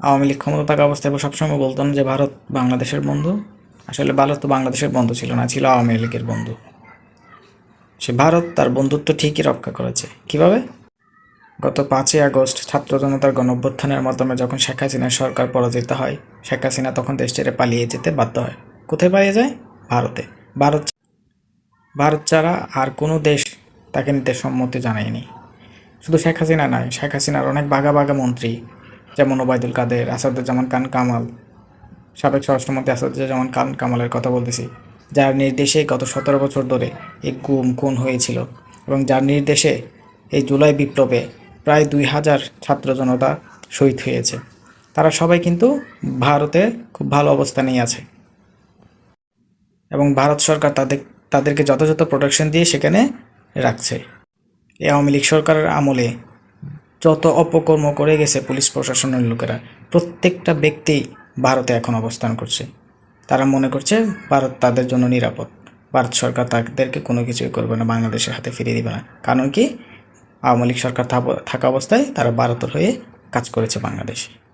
আওয়ামী লীগ ক্ষমতা থাকা অবস্থায় সবসময় বলতাম যে ভারত বাংলাদেশের বন্ধু। আসলে ভারত তো বাংলাদেশের বন্ধু ছিল না, ছিল আওয়ামী লীগের বন্ধু। সে ভারত তার বন্ধুত্ব ঠিকই রক্ষা করেছে। কীভাবে? গত পাঁচই আগস্ট ছাত্র জনতার গণঅভ্যুত্থানের মাধ্যমে যখন শেখ হাসিনার সরকার পরাজিত হয়, শেখ হাসিনা তখন দেশ ছেড়ে পালিয়ে যেতে বাধ্য হয়। কোথায় পালিয়ে যায়? ভারতে। ভারত ভারত ছাড়া আর কোনো দেশ তাকে নিতে সম্মতি জানায়নি। শুধু শেখ হাসিনা নয়, শেখ হাসিনার অনেক বাঘা বাঘা মন্ত্রী যেমন ওবায়দুল কাদের, আসাদুজ্জামান খান কামাল, সাবেক স্বরাষ্ট্রমন্ত্রী আসাদুজ্জামান খান কামালের কথা বলতেছি, যার নির্দেশে গত সতেরো বছর ধরে এই গুম, খুন হয়েছিল এবং যার নির্দেশে এই জুলাই বিপ্লবে প্রায় দুই হাজার ছাত্র জনতা শহীদ হয়েছে। তারা সবাই কিন্তু ভারতে খুব ভালো অবস্থানেই আছে এবং ভারত সরকার তাদের, তাদেরকে যথাযথ প্রোটেকশন দিয়ে সেখানে রাখছে। এই আওয়ামী লীগ সরকারের আমলে যত অপকর্ম করে গেছে পুলিশ প্রশাসনের লোকেরা, প্রত্যেকটা ব্যক্তি ভারতে এখন অবস্থান করছে। তারা মনে করছে ভারত তাদের জন্য নিরাপদ। ভারত সরকার তাদেরকে কোনো কিছুই করবে না, বাংলাদেশের হাতে ফিরিয়ে দেবে না। কারণ কি? আওয়ামী লীগ সরকার থাকা অবস্থায় তারা ভারতের হয়ে কাজ করেছে বাংলাদেশে।